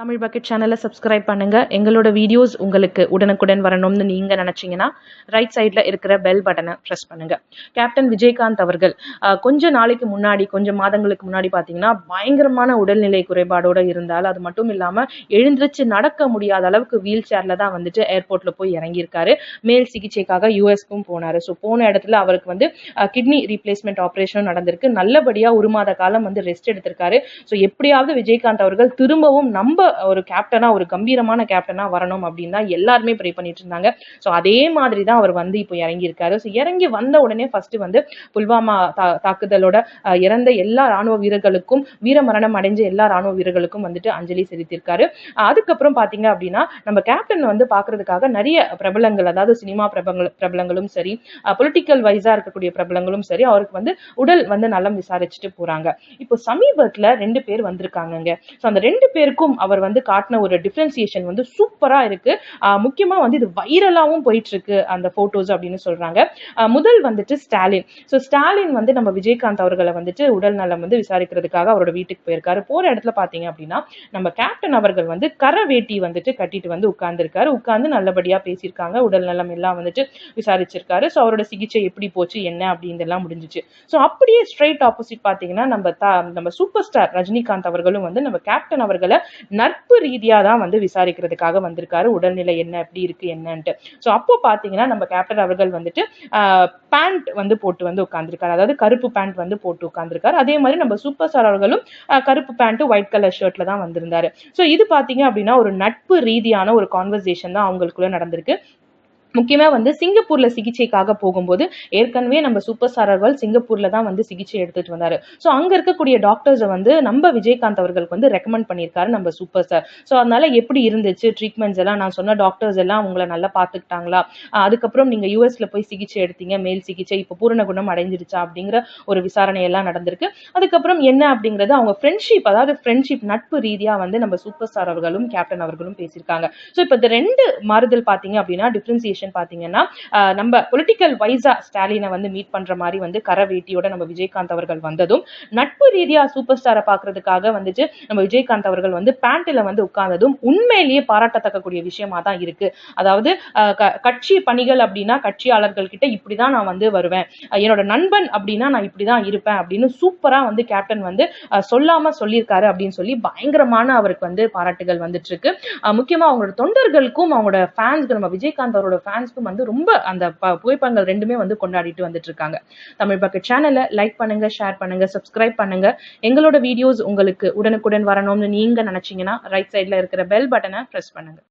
Tamil bucket சேனலை subscribe பண்ணுங்கள் எங்களோட வீடியோஸ் உங்களுக்கு உடனுக்குடன் வரணும்னு நீங்கள் நினச்சிங்கன்னா ரைட் சைடில் இருக்கிற பெல் பட்டனை ப்ரெஸ் பண்ணுங்கள் கேப்டன் விஜயகாந்த் அவர்கள் கொஞ்ச நாளைக்கு முன்னாடி கொஞ்சம் மாதங்களுக்கு முன்னாடி பார்த்தீங்கன்னா பயங்கரமான உடல்நிலை குறைபாடோடு இருந்தால் அது மட்டும் இல்லாமல் எழுந்திருச்சு நடக்க முடியாத அளவுக்கு வீல் சேரில் தான் வந்துட்டு ஏர்போர்ட்டில் போய் இறங்கியிருக்காரு. மேல் சிகிச்சைக்காக யூஎஸ்க்கும் போனார். ஸோ போன இடத்துல அவருக்கு வந்து கிட்னி ரீப்ளேஸ்மெண்ட் ஆப்ரேஷனும் நடந்திருக்கு. நல்லபடியாக ஒரு மாத காலம் வந்து ரெஸ்ட் எடுத்திருக்காரு. ஸோ எப்படியாவது விஜயகாந்த் அவர்கள் திரும்பவும் நம்ம ஒரு கேப்டனா ஒரு கம்பீரமான கேப்டனா வரணும் அப்படின்னு தான் எல்லாருமே ப்ரே பண்ணிட்டு இருந்தாங்க. ஸோ அதே மாதிரி தான் அவர் வந்து இப்போ இறங்கியிருக்காரு. ஸோ இறங்கி வந்த உடனே ஃபர்ஸ்ட் வந்து புல்வாமா தா- தாக்குதலோட இறந்த எல்லா ராணுவ வீரர்களுக்கும் வீரமரணம் அடைஞ்ச எல்லா ராணுவ வீரர்களுக்கும் வந்துட்டு அஞ்சலி செலுத்தியிருக்காரு. அதுக்கப்புறம் பார்த்தீங்க அப்படின்னா நம்ம கேப்டன் வந்து பார்க்கறதுக்காக நிறைய பிரபலங்கள் அதாவது சினிமா பிரபல பிரபலங்களும் சரி பொலிட்டிக்கல் வைஸாக இருக்கக்கூடிய பிரபலங்களும் சரி அவருக்கு வந்து உடல் வந்து நலம் விசாரிச்சுட்டு போகிறாங்க இப்போ சமீபத்தில் ரெண்டு பேர் வந்திருக்காங்கங்க. ஸோ அந்த ரெண்டு பேருக்கும் அவர் அவர் வந்து காட்டின ஒரு டிஃப்ரென்சியேஷன் வந்து சூப்பராக இருக்கு. முக்கியமாக வந்து இது வைரலாகவும் போயிட்டு இருக்கு அந்த போட்டோஸ் அப்படின்னு சொல்றாங்க. முதல் வந்துட்டு ஸ்டாலின். ஸோ ஸ்டாலின் வந்து நம்ம விஜயகாந்த் அவர்களை வந்துட்டு உடல் நலம் வந்து விசாரிக்கிறதுக்காக அவரோட வீட்டுக்கு போயிருக்காரு. போற இடத்துல பார்த்தீங்க அப்படின்னா நம்ம கேப்டன் அவர்கள் வந்து கரை வேட்டி வந்துட்டு கட்டிட்டு வந்து உட்கார்ந்துருக்காரு. உட்கார்ந்து நல்லபடியாக பேசியிருக்காங்க. உடல் நலம் எல்லாம் வந்துட்டு விசாரிச்சிருக்காரு. ஸோ அவரோட சிகிச்சை எப்படி போச்சு என்ன அப்படின்றதெல்லாம் முடிஞ்சிச்சு. ஸோ அப்படியே ஸ்ட்ரைட் ஆப்போசிட் பார்த்தீங்கன்னா நம்ம தா நம்ம சூப்பர் ஸ்டார் ரஜினிகாந்த் அவர்களும் வந்து நம்ம கேப்டன் அவர்களை நட்பு ரீதியாக தான் வந்து விசாரிக்கிறதுக்காக வந்திருக்காரு. உடல்நிலை என்ன எப்படி இருக்கு என்னன்ட்டு. ஸோ அப்போ பார்த்தீங்கன்னா நம்ம கேப்டன் அவர்கள் வந்துட்டு பேண்ட் வந்து போட்டு வந்து உட்காந்துருக்காரு அதாவது கருப்பு பேண்ட் வந்து போட்டு உட்காந்துருக்காரு அதே மாதிரி நம்ம சூப்பர் ஸ்டார் அவர்களும் கருப்பு பேண்ட் ஒயிட் கலர் ஷர்ட்ல தான் வந்திருந்தாரு. ஸோ இது பார்த்தீங்க அப்படின்னா ஒரு நட்பு ரீதியான ஒரு கான்வர்சேஷன் தான் அவங்களுக்குள்ள நடந்திருக்கு. முக்கியமாக வந்து சிங்கப்பூரில் சிகிச்சைக்காக போகும்போது ஏற்கனவே நம்ம சூப்பர் ஸ்டாரர்கள் சிங்கப்பூரில் தான் வந்து சிகிச்சை எடுத்துட்டு வந்தார். ஸோ அங்கே இருக்கக்கூடிய டாக்டர்ஸை வந்து நம்ம விஜயகாந்த் அவர்களுக்கு வந்து ரெக்கமெண்ட் பண்ணியிருக்காரு நம்ம சூப்பர் ஸ்டார் ஸோ அதனால எப்படி இருந்துச்சு? ட்ரீட்மெண்ட்ஸ் எல்லாம் நான் சொன்ன டாக்டர்ஸ் எல்லாம் உங்களை நல்லா பார்த்துக்கிட்டாங்களா? அதுக்கப்புறம் நீங்கள் யூஎஸ்ல போய் சிகிச்சை எடுத்தீங்க மேல் சிகிச்சை இப்போ பூரண குணம் அடைஞ்சிருச்சா? அப்படிங்கிற ஒரு விசாரணை எல்லாம் நடந்திருக்கு. அதுக்கப்புறம் என்ன அப்படிங்கிறது அவங்க ஃப்ரெண்ட்ஷிப் அதாவது ஃப்ரெண்ட்ஷிப் நட்பு ரீதியாக வந்து நம்ம சூப்பர் ஸ்டார் அவர்களும் கேப்டன் அவர்களும் பேசியிருக்காங்க. ஸோ இப்போ இந்த ரெண்டு மாறுதல் பார்த்தீங்க அப்படின்னா டிஃப்ரென்சியேஷன் பார்த்தீங்கன்னா நம்ம பொலிட்டிக்கல் வைஸா ஸ்டாலினை வந்து மீட் பண்ற மாதிரி வந்து கரவேட்டியோட நம்ம விஜயகாந்த் அவர்கள் வந்ததும் நட்பு ரீதியா சூப்பர் ஸ்டாரை பார்க்கறதுக்காக வந்துட்டு நம்ம விஜயகாந்த் அவர்கள் வந்து பேண்ட்ல வந்து உட்கார்ந்ததும் உண்மையிலேயே பாராட்டத்தக்கக்கூடிய விஷயமா தான் இருக்கு. அதாவது கட்சி பணிகள் அப்படின்னா கட்சியாளர்கள் கிட்ட இப்படிதான் நான் வந்து வருவேன். என்னோட நண்பன் அப்படின்னா நான் இப்படிதான் இருப்பேன் அப்படின்னு சூப்பரா வந்து கேப்டன் வந்து சொல்லாம சொல்லியிருக்காரு அப்படின்னு சொல்லி பயங்கரமான அவருக்கு வந்து பாராட்டுகள் வந்துட்டு இருக்கு. முக்கியமா அவங்களோட தொண்டர்களுக்கும் அவங்களோட ஃபேன்ஸ்க்கு நம்ம விஜயகாந்த் அவரோட ஃபேன்ஸ்க்கும் வந்து ரொம்ப அந்த ப- புகைப்படங்கள் ரெண்டுமே வந்து கொண்டாடிட்டு வந்துட்டு இருக்காங்க தமிழ் பக்கெட் சேனலை லைக் பண்ணுங்க ஷேர் பண்ணுங்க சப்ஸ்கிரைப் பண்ணுங்க. எங்களோட வீடியோஸ் உங்களுக்கு உடனுக்குடன் வரணும்னு நீங்க நினைச்சீங்கன்னா ரைட் சைட்ல இருக்கிற பெல் பட்டனை ப்ரெஸ் பண்ணுங்க.